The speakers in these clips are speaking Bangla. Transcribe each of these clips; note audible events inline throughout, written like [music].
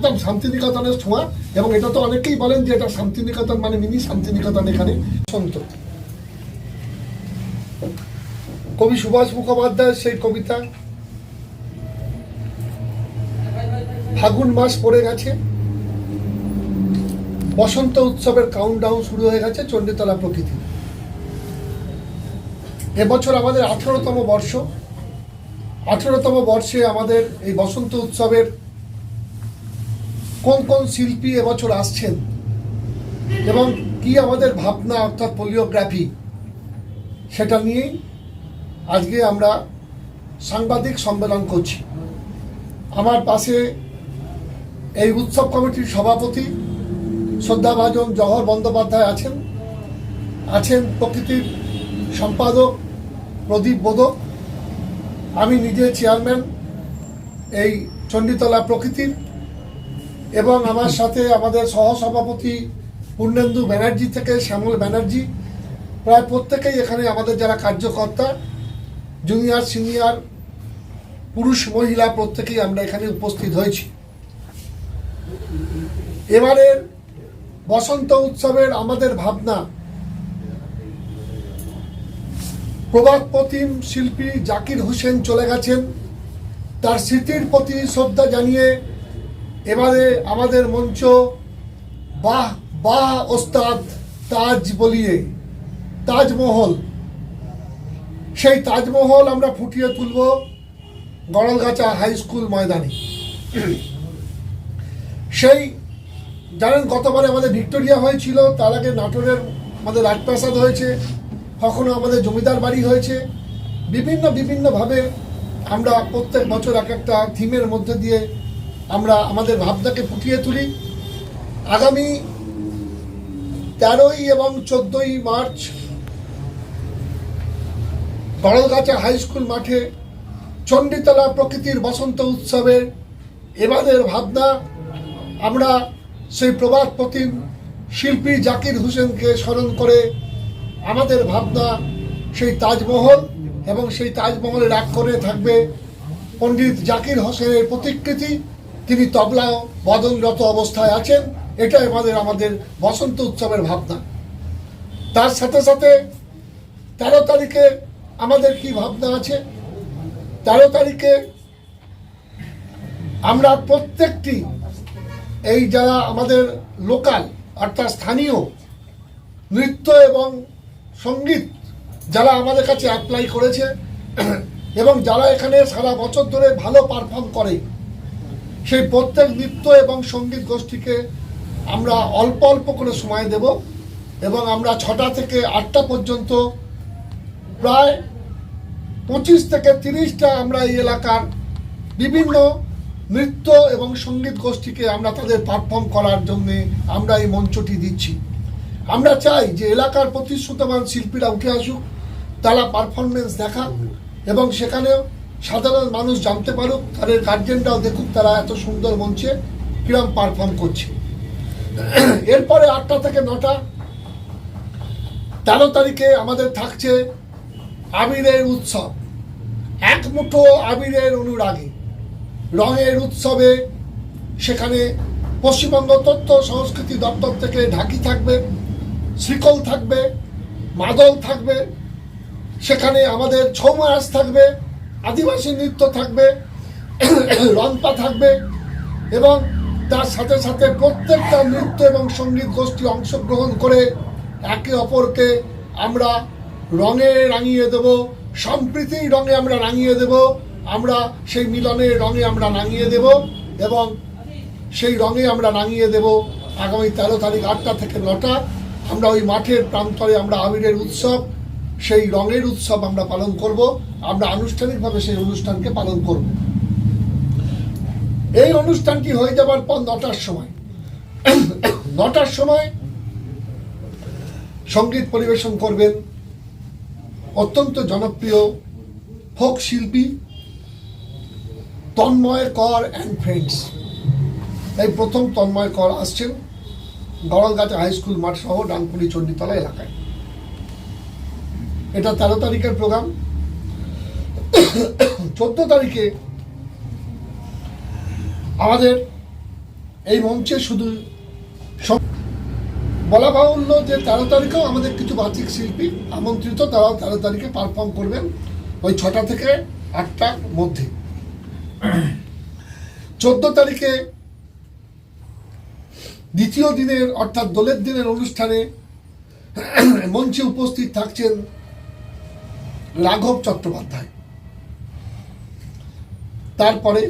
একদম শান্তিনিকেতনের ছোঁয়া, এবং এটা তো অনেকেই বলেন যে এটা শান্তিনিকেতন মানে মিনি শান্তিনিকেতন এখানে। সন্ত কবি সুভাষ মুখোপাধ্যায়ের সেই কবিতা। ফাগুন মাস পড়ে গেছে। বসন্ত উৎসবের কাউন্টডাউন শুরু হয়ে গেছে চণ্ডীতলা প্রকৃতি। এবছর আমাদের আঠেরোতম বর্ষ। আঠেরোতম বর্ষে আমাদের এই বসন্ত উৎসবের কোন কোন শিল্পী এবছর আসছেন? এবং কি আমাদের ভাবনা অর্থাৎ পোলিওগ্রাফি সেটা নিয়েই আজকে আমরা সাংবাদিক সম্মেলন করছি। আমার পাশে এই উৎসব কমিটির সভাপতি শ্রদ্ধাভাজন জহর বন্দ্যোপাধ্যায় আছেন। আছেন প্রকৃতির সম্পাদক প্রদীপ বোধক আমি নিজে চেয়ারম্যান এই চণ্ডীতলা প্রকৃতির। এবং আমার সাথে আমাদের সহসভাপতি পূর্ণেন্দু ব্যানার্জি থেকে শ্যামল ব্যানার্জি, প্রায় প্রত্যেকেই এখানে আমাদের যারা কার্যকর্তা জুনিয়র সিনিয়র পুরুষ, মহিলা, প্রত্যেকেই আমরা এখানে উপস্থিত হয়েছি। এবারের বসন্ত উৎসবের আমাদের ভাবনা প্রবাদ প্রতিম শিল্পী জাকির হোসেন চলে গেছেন। তার স্মৃতির প্রতি শ্রদ্ধা জানিয়ে এবারে আমাদের মঞ্চ, বাহ বাহ, ওস্তাদ তাজ বলিয়ে, তাজমহল। সেই তাজমহল আমরা ফুটিয়ে তুলব গড়লগাছা হাই স্কুল ময়দানে। সেই, জানেন গতবারে আমাদের ভিক্টোরিয়া হয়েছিল, তার আগে নাটোরের আমাদের রাজপ্রাসাদ হয়েছে, কখনো আমাদের জমিদার বাড়ি হয়েছে। বিভিন্ন, বিভিন্নভাবে আমরা প্রত্যেক বছর এক একটা থিমের মধ্যে দিয়ে আমরা আমাদের ভাবনাকে ফুটিয়ে তুলি। আগামী তেরোই এবং চোদ্দই মার্চ গড়লগাছা হাই স্কুল মাঠে চণ্ডীতলা প্রকৃতির বসন্ত উৎসবে এবারের ভাবনা, আমরা সেই প্রবাদ প্রতিম শিল্পী জাকির হোসেনকে স্মরণ করে আমাদের ভাবনা সেই তাজমহল এবং সেই তাজমহলের এক করে থাকবে পণ্ডিত জাকির হোসেনের প্রতিকৃতি। তিনি তবলা বদনরত অবস্থায় আছেন, এটাই আমাদের আমাদের বসন্ত উৎসবের ভাবনা। তার সাথে সাথে তেরো তারিখে আমাদের কি ভাবনা আছে? তেরো তারিখে আমরা প্রত্যেকটি, এই যারা আমাদের লোকাল, অর্থাৎ স্থানীয় নৃত্য এবং সংগীত যারা আমাদের কাছে অ্যাপ্লাই করেছে, এবং যারা এখানে সারা বছর ধরে ভালো পারফর্ম করে সেই প্রত্যেক নৃত্য এবং সংগীত গোষ্ঠীকে আমরা অল্প অল্প করে সময় দেব এবং আমরা ছটা থেকে আটটা পর্যন্ত প্রায় পঁচিশ থেকে তিরিশটা আমরা এই এলাকার বিভিন্ন নৃত্য এবং সংগীত গোষ্ঠীকে আমরা তাদের পারফর্ম করার জন্যে আমরা এই মঞ্চটি দিচ্ছি। আমরা চাই যে এলাকার প্রতিশ্রুতমান শিল্পীরা উঠে আসুক, তারা পারফরমেন্স দেখাক এবং সেখানেও সাধারণ মানুষ জানতে পারুক, তাদের গার্জেনরাও দেখুক তারা এত সুন্দর মঞ্চে কিরম পারফর্ম করছে। এরপরে আটটা থেকে নটা, তেরো তারিখে আমাদের থাকছে আবিরের উৎসব। এক মুঠো আবিরের অনুরাগে। রঙের উৎসবে সেখানে পশ্চিমবঙ্গ তথ্য সংস্কৃতি দপ্তর থেকে ঢাকি থাকবে, শ্রীকল থাকবে, মাদল থাকবে, সেখানে আমাদের ছৌ মাস থাকবে। আদিবাসী নৃত্য থাকবে [coughs] রংপা থাকবে, এবং তার সাথে সাথে প্রত্যেকটা নৃত্য এবং সংগীত গোষ্ঠী অংশগ্রহণ করে একে অপরকে আমরা রঙে রাঙিয়ে দেব সম্প্রীতির রঙে আমরা রাঙিয়ে দেব, আমরা সেই মিলনের রঙে আমরা রাঙিয়ে দেব এবং সেই রঙে আমরা রাঙিয়ে দেব। আগামী তেরো তারিখ আটটা থেকে নটা, আমরা ওই মাঠের প্রান্তরে আমরা আবিরের উৎসব সেই রঙের উৎসব আমরা পালন করব, আমরা আনুষ্ঠানিকভাবে সেই অনুষ্ঠানকে পালন করব। এই অনুষ্ঠানটি হয়ে যাবার পর নটার সময়। নটার সময় সংগীত পরিবেশন করবেন অত্যন্ত জনপ্রিয় ফোক শিল্পী তন্ময় কর অ্যান্ড ফ্রেন্ডস এই প্রথম তন্ময় কর আসছেন গড়লগাছা হাই স্কুল মাঠ সহ ডানকুনি চণ্ডীতলা এলাকায়। এটা তেরো তারিখের প্রোগ্রাম। চোদ্দ তারিখে আমাদের এই মঞ্চে শুধু বলা বাহুল্য যে তেরো তারিখেও আমাদের কিছু বাচিক শিল্পী আমন্ত্রিত, তারাও তেরো তারিখে পারফর্ম করবেন ওই ছটা থেকে আটটার মধ্যে। চোদ্দ তারিখে দ্বিতীয় দিনের, অর্থাৎ দোলের দিনের অনুষ্ঠানে মঞ্চে উপস্থিত থাকছেন রাঘব চট্টোপাধ্যায়। তারপরে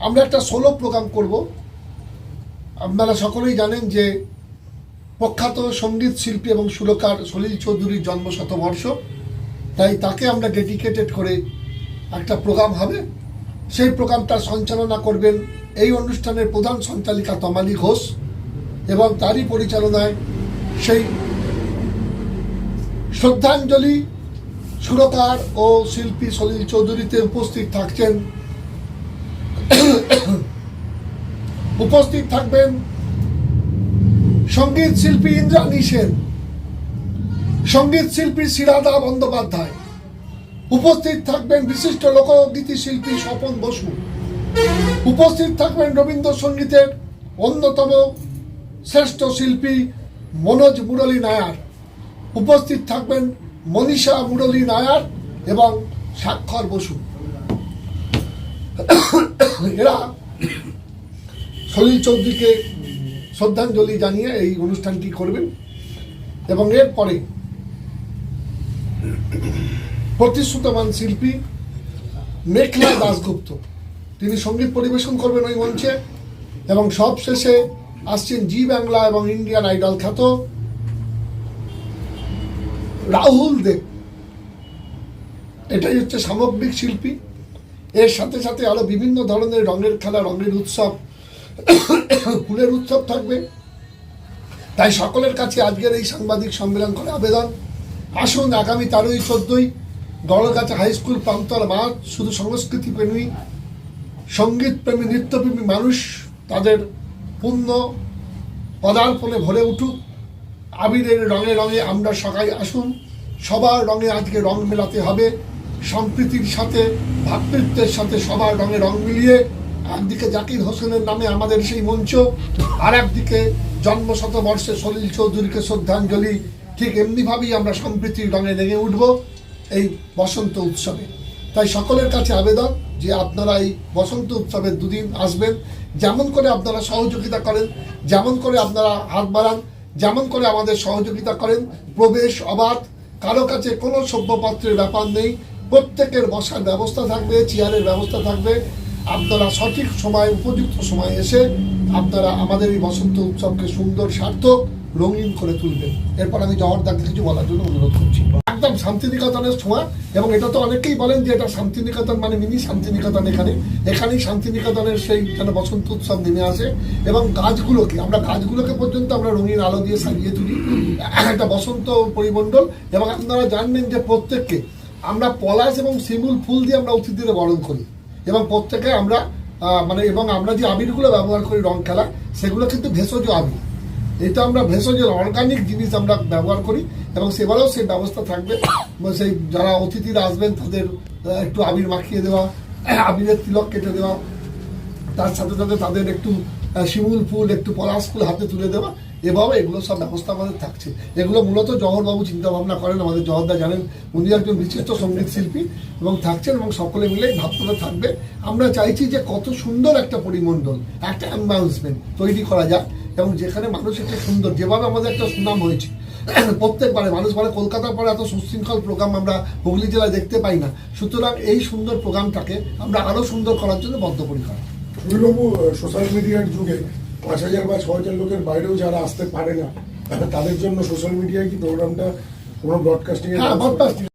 আমরা একটা সোলো প্রোগ্রাম করব। আপনারা সকলেই জানেন যে প্রখ্যাত সংগীত শিল্পী এবং সুরকার সলিল চৌধুরীর জন্ম শতবর্ষ তাই তাকে আমরা ডেডিকেটেড করে একটা প্রোগ্রাম হবে। সেই প্রোগ্রামটা সঞ্চালনা করবেন এই অনুষ্ঠানের প্রধান সঞ্চালিকা তমালি ঘোষ এবং তারই পরিচালনায় সেই শ্রদ্ধাঞ্জলি সুরকার ও শিল্পী সলিল চৌধুরীতে উপস্থিত থাকছেন। উপস্থিত থাকবেন সংগীত শিল্পী ইন্দ্রাণী সেন, সংগীত শিল্পী শিরাদা বন্দ্যোপাধ্যায়, উপস্থিত থাকবেন বিশিষ্ট লোকগীতি শিল্পী স্বপন বসু, উপস্থিত থাকবেন রবীন্দ্রসঙ্গীতের অন্যতম শ্রেষ্ঠ শিল্পী মনোজ মুরলী নায়ার, উপস্থিত থাকবেন মনীষা মুরলী নায়ার এবং স্বাক্ষর বসু। এরা সলিল চৌধুরীকে শ্রদ্ধাঞ্জলি জানিয়ে এই অনুষ্ঠানটি করবেন এবং এরপরে প্রতিশ্রুতমান শিল্পী মেঘলা দাসগুপ্ত তিনি সংগীত পরিবেশন করবেন ওই মঞ্চে এবং সব শেষে আসছেন জি বাংলা এবং ইন্ডিয়ান আইডল খ্যাত রাহুল দেব এটাই হচ্ছে সামগ্রিক শিল্পী। এর সাথে সাথে আরও বিভিন্ন ধরনের রঙের খেলা, রঙের উৎসব, ফুলের উৎসব থাকবে। তাই সকলের কাছে আজকের এই সাংবাদিক সম্মেলন করে আবেদন। আসুন, আগামী তেরোই চোদ্দই গড়গাছা হাই স্কুল প্রান্তর মাঠ, শুধু সংস্কৃতি প্রেমী, সংগীত প্রেমী, নৃত্যপ্রেমী মানুষ তাদের পূর্ণ পদার্পণে ভরে উঠুক। আবিরের রঙে রঙে আমরা সবাই আসুন। সবার রঙে আজকে রং মেলাতে হবে। সম্প্রীতির সাথে ভ্রাতৃত্বের সাথে সবার রঙে রং মিলিয়ে একদিকে জাকির হোসেনের নামে আমাদের সেই মঞ্চ, আর একদিকে জন্মশত বর্ষে সলিল চৌধুরীকে শ্রদ্ধাঞ্জলি। ঠিক এমনিভাবেই আমরা সম্প্রীতির রঙে রেঙে উঠব এই বসন্ত উৎসবে। তাই সকলের কাছে আবেদন যে আপনারা এই বসন্ত উৎসবের দুদিন আসবেন। যেমন করে আপনারা সহযোগিতা করেন, যেমন করে আপনারা হাত বাড়ান যেমন করে আমাদের সহযোগিতা করেন, প্রবেশ, অবাধ, কারও কাছে কোনো সভ্যপত্রের ব্যাপার নেই, প্রত্যেকের বসার ব্যবস্থা থাকবে, চেয়ারের ব্যবস্থা থাকবে। আপনারা সঠিক সময়, উপযুক্ত সময় এসে আপনারা আমাদের এই বসন্ত উৎসবকে সুন্দর, সার্থক, রঙিন করে তুলবেন। এরপর আমি জহর দাকে কিছু বলার জন্য অনুরোধ করছি। একদম শান্তিনিকেতনের ছোঁয়া, এবং এটা তো অনেকেই বলেন যে এটা শান্তিনিকেতন মানে মিনি শান্তিনিকেতন এখানে। এখানেই শান্তিনিকেতনের সেই যেন বসন্ত উৎসব নেমে আসে, এবং গাছগুলোকে, আমরা গাছগুলোকে পর্যন্ত আমরা রঙিন আলো দিয়ে সাজিয়ে তুলি। একটা বসন্ত পরিমণ্ডল, এবং আপনারা জানবেন যে প্রত্যেককে আমরা পলাশ এবং শিমুল ফুল দিয়ে আমরা অতিথিদের বরণ করি। এবং প্রত্যেকে আমরা মানে এবং আমরা যে আবিরগুলো ব্যবহার করি রং খেলা, সেগুলো কিন্তু ভেষজ আবির। এটা আমরা ভেষজ অর্গানিক জিনিস আমরা ব্যবহার করি এবং সেবারেও সেই ব্যবস্থা থাকবে। সেই যারা অতিথিরা আসবেন তাদের একটু আবির মাখিয়ে দেওয়া, আবিরের তিলক কেটে দেওয়া, তার সাথে সাথে তাদের একটু শিমুল ফুল, একটু পলাশ ফুল হাতে তুলে দেওয়া এভাবে এগুলো সব ব্যবস্থা আমাদের থাকছে। এগুলো মূলত জহরবাবু চিন্তা ভাবনা করেন, আমাদের জহরদা জানেন, উনি একজন বিশিষ্ট সংগীত শিল্পী এবং থাকছেন এবং সকলে মিলে ভাবনাটা থাকবে। আমরা চাইছি যে কত সুন্দর একটা পরিমণ্ডল, একটা অ্যাম্বাউন্সমেন্ট তৈরি করা যায় এবং যেখানে মানুষ একটা সুন্দর যেভাবে আমাদের একটা সুনাম হয়েছে প্রত্যেকবারে মানুষ বলে কলকাতার পরে এত সুশৃঙ্খল প্রোগ্রাম আমরা হুগলি জেলায় দেখতে পাই না সুতরাং এই সুন্দর প্রোগ্রামটাকে আমরা আরও সুন্দর করার জন্য বদ্ধপরিকর সুনীলবাবু সোশ্যাল মিডিয়ার যুগে পাঁচ হাজার বা ছ হাজার লোকের বাইরেও যারা আসতে পারে না তাদের জন্য সোশ্যাল মিডিয়ায় কি প্রোগ্রামটা কোনো ব্রডকাস্টিং হ্যাঁ broadcasting।